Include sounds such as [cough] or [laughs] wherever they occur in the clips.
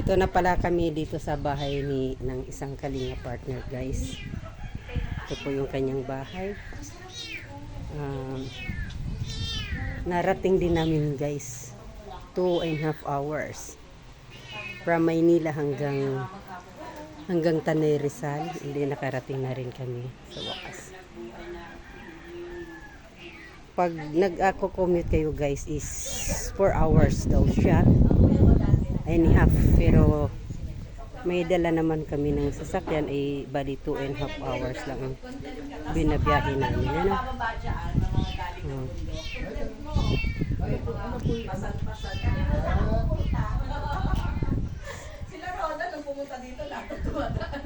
Ito na pala kami dito sa bahay ni ng isang kalinga partner, guys. Ito po yung kanyang bahay. Um, narating din namin, guys. Two and a half hours. From Maynila hanggang hanggang Tanay Rizal. Hindi nakarating na rin kami sa wakas. Pag nag-ako-commute kayo guys is 4 hours daw siya and half. Pero may dala naman kami ng sasakyan ay bali 2 and half hours lang ang binabiyahe namin. Ano? Hmm. Sila Roda, nung pumunta dito, lahat tumadaan.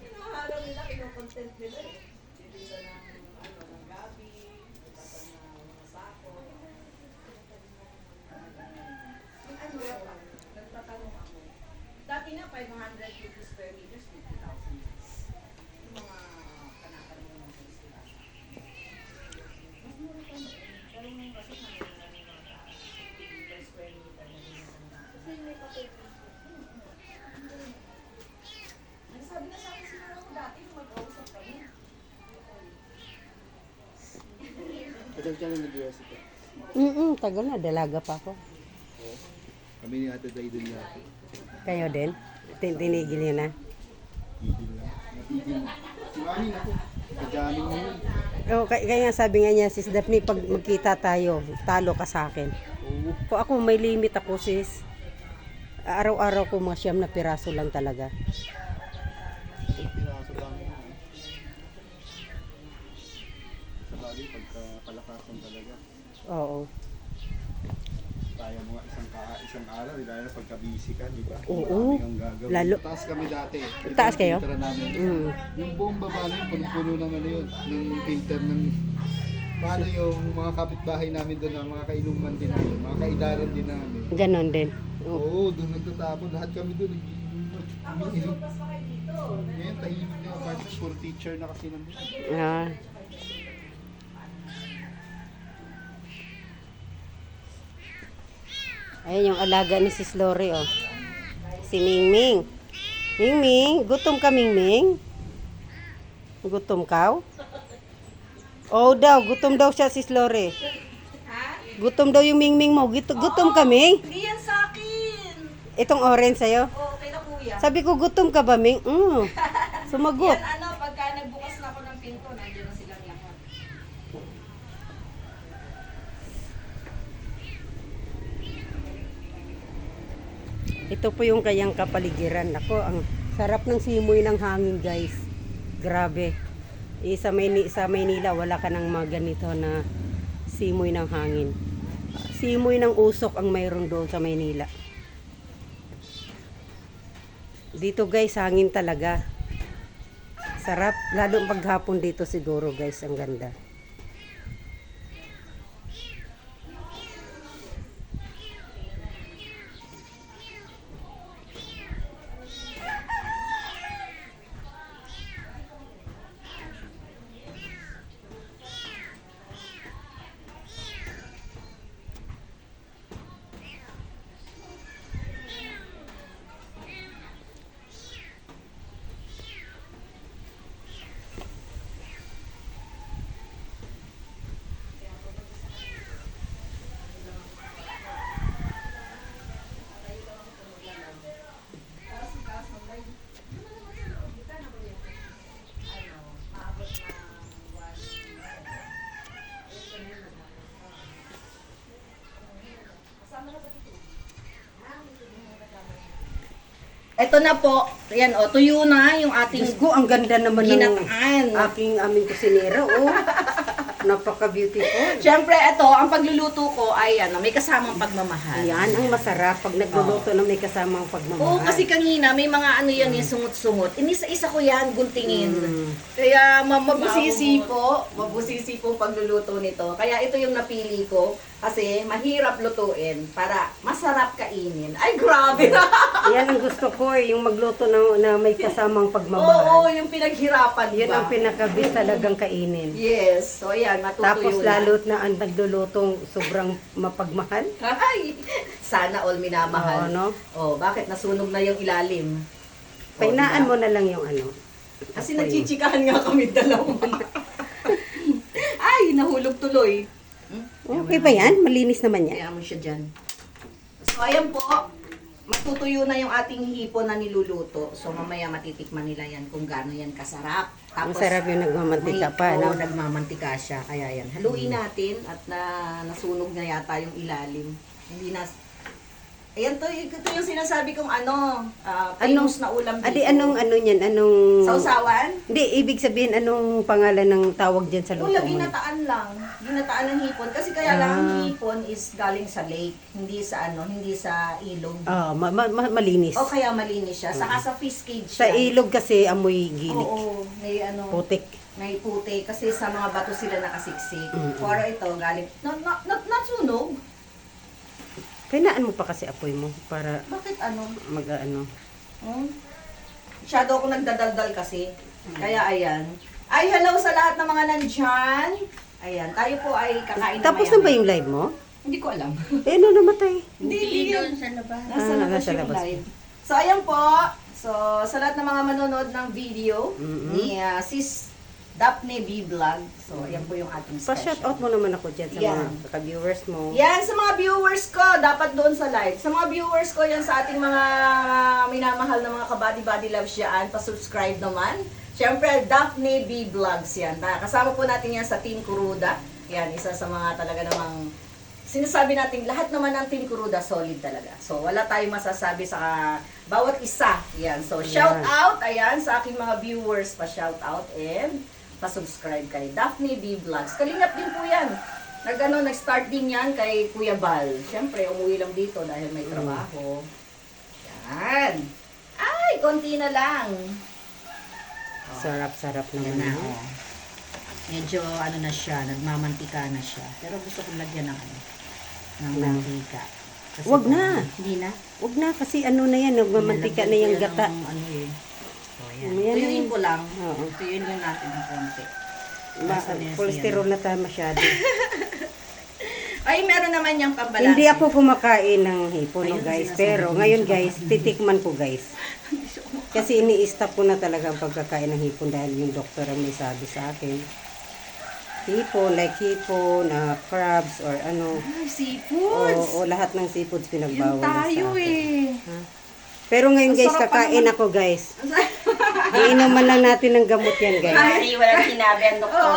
Kinuharaw nila, kinukontent nila eh. Dito ng, ano, ng gabi, tapos ng mga sako. Yung ano pa, nagtatanong ako. Dati nga, 550 square meters, 50,000. Yung mga kanatanong mo ng sila. Mas mura pa noon. Pero ngayon kasi, mayroon na rin mga taas. 50 per square meter na rin ang Kasi may papel Nagsabi na sa akin siguro ako dati nung mag-ausap kami. Tagal ka na nag-US ito. Mm-mm, tagal na. Dalaga pa ako. Kami ni Ate Day dun yata. Kayo din? Tin- Tinigil niyo na? Tigil na. Natigil na. Si Mami ako. Kajamin mo yun. Oh, kaya, kaya nga sabi nga niya, sis Daphne, pag magkita tayo, talo ka sa akin. Oo. Kung ako may limit ako, sis. Araw-araw ko mga siyam na piraso lang talaga. Bagay, pagka palakasan talaga. Oo. Kaya mo nga isang, ka, isang araw, eh, lalo na pagka busy ka, di ba? Oo. Marami kang gagawin. Lalo- Taas kami dati. Ito Taas yung kayo? filter namin. Mm. Yung buong baba na yun, punong-puno ng ano yun, ng filter ng... Paano yung mga kapitbahay namin doon, ang mga kainuman din namin, mga kaidaran din namin. Ganon din. Oo. Oo, doon nagtatapon. Lahat kami doon. Umiinom. Ngayon, tahimik na apartment. Puro teacher na kasi nandun. Ah. Ayun yung alaga ni Sis Lori, oh. Si Mingming. Mingming, gutom ka, Mingming? Gutom ka? Oh daw, gutom daw siya, Sis Lori. Gutom daw yung Mingming mo. Gutom, gutom ka, Ming? Hindi yan sa akin! Itong orange sa'yo. Oo, kay na kuya. Sabi ko, gutom ka ba, Ming? Mm. [laughs] Sumagot. Yan ano, pagka nagbukas na ako ng pinto, nandiyan na silang Ito po yung kayang kapaligiran. Ako, ang sarap ng simoy ng hangin, guys. Grabe. Eh, sa, Mayni, sa Maynila, wala ka ng mga ganito na simoy ng hangin. Simoy ng usok ang mayroon doon sa Maynila. Dito, guys, hangin talaga. Sarap. Lalo paghapon dito siguro, guys. Ang ganda. Ito na po, yan o, tuyo na yung ating Diyos ko, ang ganda naman ng ginataan. aking aming kusinera. Oh, [laughs] napaka-beautiful. Siyempre, ito, ang pagluluto ko ay ano, may kasamang pagmamahal. Ayan, ang masarap pag nagluluto na may kasamang pagmamahal. Oo, kasi kanina may mga ano yan, yung sungot-sungot. Inisa-isa ko yan, guntingin. Mm. Kaya ma- mabusisi po, mabusisi po pagluluto nito. Kaya ito yung napili ko kasi mahirap lutuin para masarap kainin. Ay, grabe na! [laughs] Yan ang gusto ko eh, yung magluto na, na may kasamang Oo, pagmamahal. yung pinaghirapan Yun ba? ang pinakabis talagang kainin. Yes. So, yan. Yan, matutuyo Tapos na. lalo't na ang naglulutong sobrang mapagmahal. [laughs] Ay, sana all minamahal. Oo, no? Oh, bakit nasunog na yung ilalim? Oh, Painaan mo na lang yung ano. Kasi apoy. nagchichikahan nga kami dalawa. [laughs] Ay, nahulog tuloy. Hmm? Okay ba yan? Malinis naman yan. Kaya mo siya dyan. So, ayan po. Matutuyo na yung ating hipon na niluluto. So, mamaya matitikman nila yan kung gaano yan kasarap. Ang sarap yung nagmamantika may- pa, oo, no? nagmamantika siya. Kaya yan. Haluin natin at na nasunog na yata yung ilalim. Hindi na... Ayan to, ito yung sinasabi kong ano, ah, famous na ulam dito. Adi, anong ano niyan? Anong... Sausawan? Hindi, ibig sabihin, anong pangalan ng tawag dyan sa luto Wala, ginataan lang. Ginataan ng hipon. Kasi kaya lang Ah. hipon is galing sa lake. Hindi sa ano, hindi sa ilog. Ah, ma- ma- ma- malinis. O kaya malinis siya. Saka sa fish cage Sa yan. ilog kasi amoy gilik. Oo, may ano, Putik. may puti. Kasi sa mga bato sila nakasiksik. Mm-mm. Pero ito, galing, na, na, na, nasunog. Kainaan mo pa kasi apoy mo para Bakit ano? mag ano. Hmm? Masyado ako nagdadaldal kasi. Kaya ayan. Ay, hello sa lahat ng mga nandyan. Ayan, tayo po ay kakain na Tapos na ba yung live mo? Hindi ko alam. [laughs] Eh, ano namatay? Hindi, hindi yun. sa labas. Nasa Ah, labas nasa yung labas. live. So, ayan po. So, sa lahat ng mga manonood ng video ni ah, Sis Daphne B Vlog. So, ayan po yung ating special. Pa-shoutout mo naman ako dyan sa Yan. mga ka-viewers mo. Yan, sa mga viewers ko, dapat doon sa live. Sa mga viewers ko, yan sa ating mga minamahal na mga kabady-body loves yan, pa-subscribe naman. Siyempre, Daphne B Vlogs yan. Na- Kasama po natin yan sa Team Kuruda. Yan, isa sa mga talaga namang sinasabi natin, lahat naman ng Team Kuruda solid talaga. So, wala tayong masasabi sa bawat isa. Yan. So, shout out, ayan, sa aking mga viewers, pa-shout out and pa-subscribe kay Daphne B Vlogs. Kalingap din po yan. Nag, ano, nag-start din yan kay Kuya Bal. Siyempre, umuwi lang dito dahil may trabaho. Yan. Ay, konti na lang. Sarap-sarap Yan naman. na, no? oh. Medyo ano na siya, nagmamantika na siya. Pero gusto kong lagyan ng ano, ng Na. mantika. Kasi Wag na. Hindi na. Huwag na kasi ano na yan, nagmamantika na yung gata. yan ng Ano eh. So, yan. Yan Tuyuin yung- ko lang. Oo. Tuyuin lang natin ng konti. Ma- Basta cholesterol na tayo masyado. [laughs] Ay, meron naman yung pambalasa. Hindi ako kumakain ng hipon, no, Ayun, guys. sinasabi Pero ko. ngayon, guys, titikman ko, guys. [laughs] Kasi ini-stop ko na talaga ang pagkakain ng hipon dahil yung doktor ang may sabi sa akin. Hipon, like hipon, na crabs, or ano. Ay, O, seafoods. o lahat ng seafoods Yun pinagbawal na sa tayo akin. eh. Pero ngayon, Ang guys, sarap pa kakain naman. ako, guys. Iinuman lang natin ng gamot yan, guys. Ay, walang sinabi ang doktor.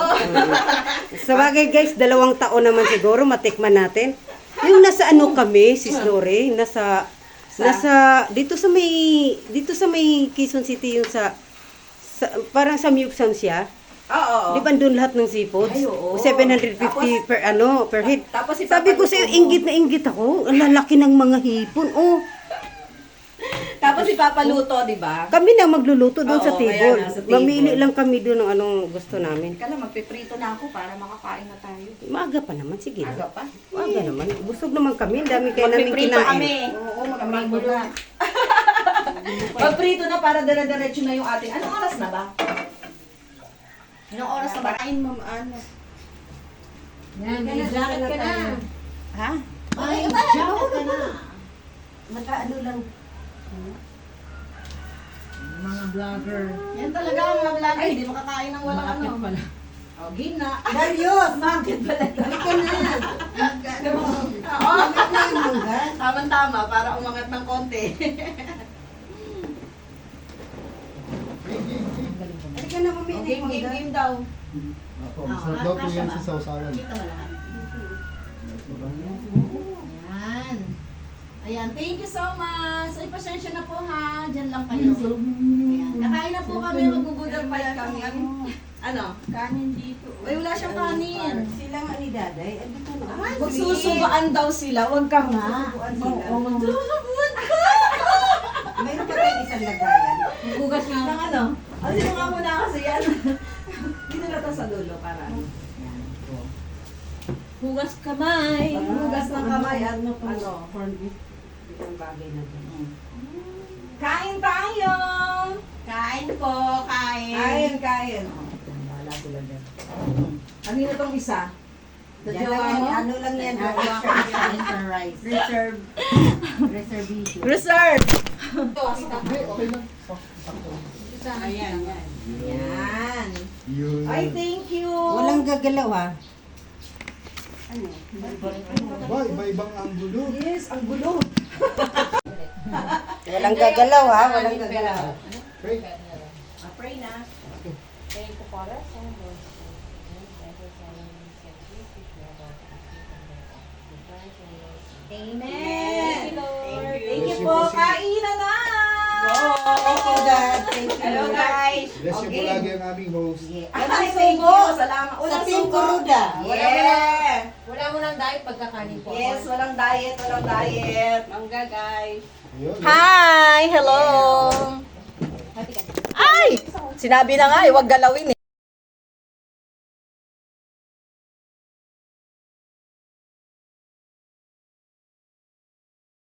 Sa bagay guys, dalawang taon naman siguro matikman natin. Yung nasa ano kami, Sis Lore, nasa nasa dito sa may dito sa may Quezon City yung sa, sa parang sa Mupsan siya. Oo. Di ba doon lahat ng seafoods? Ay, oo. 750 Tapos- per ano, per head. Tapos Sabi ko ipapaluto sa mo. inggit na inggit ako. Ang lalaki ng mga hipon. Oh, Tapos ipapaluto, di ba? kami na magluluto doon Oo, sa kaya table. nasa table. Mamili lang kami doon ng anong gusto namin. Teka lang, magpiprito na ako para makakain na tayo. Maaga pa naman, sige. Aga pa? Maaga naman. Busog naman kami. Ang dami kaya namin Magpiprito kinain. kami. Oo, magprito na. [laughs] Magprito na para dire-diretso na yung ating... Anong oras na ba? Anong oras na ba? Kain mo, ano. Yan, may jacket ka na. Ha? Ay, jacket ka na. Naka-ano lang. Mga vlogger. Yan talaga ang mga vlogger, hindi makakain ng walang ano. pala. Oh, gina. Darius! Bakit pala? Halika na! Oo. Tama-tama, para umangat ng konti. Halika na, Oh, mamili. game, game, game daw. Ako, masarap daw po yan sa sausawan. Yan. Ayan, thank you so much. Ay, pasensya na po ha. Diyan lang kayo. Ayan. Kakain na po kami, magbubudal pa kami. Ano? Kanin dito. Ay, wala siyang kanin. Sila nga ni Daday. Ay, dito na. Magsusugaan daw sila, wag ka nga. Magsusugaan sila. Oo, magsusugaan [laughs] ka. Mayroon pa tayong isang lagayan. Hugas nga. Ng ano? O, sino nga muna kasi yan? [laughs] Dito na to sa dulo para ano. Yan. Hugas kamay. Maghugas ng kamay at ano. Corn beef. Itong bagay na to. Kain tayo! Kain po, kain. Kain, kain. Oh, wala talaga. Kanina tong isa? Sa Yan jowa lang yan, mo? ano lang yan, reserve, rice. Reserve. Reservation. Reserve! Okay lang. Ayan, yan. Yan. Yun. Ay, thank you! Walang gagalaw ha. Ba, iba-ibang anggulo. Yes, ang gulo. [laughs] Walang gagalaw ha, walang gagalaw. Okay. Ah, pray na. Amen. Thank you, Lord. Thank you po. Kainan na! Thank you, Dad. Thank you. Hello, guys. Bless you po lagi ang aming host. Ay, thank you. Salamat. Team suko. Kuruda. Yeah. Wala mo ng diet pagkakanin po. Yes, walang diet, walang diet. Mangga guys. Ayun. Hi! Hello! Ay! Sinabi na nga eh, huwag galawin eh.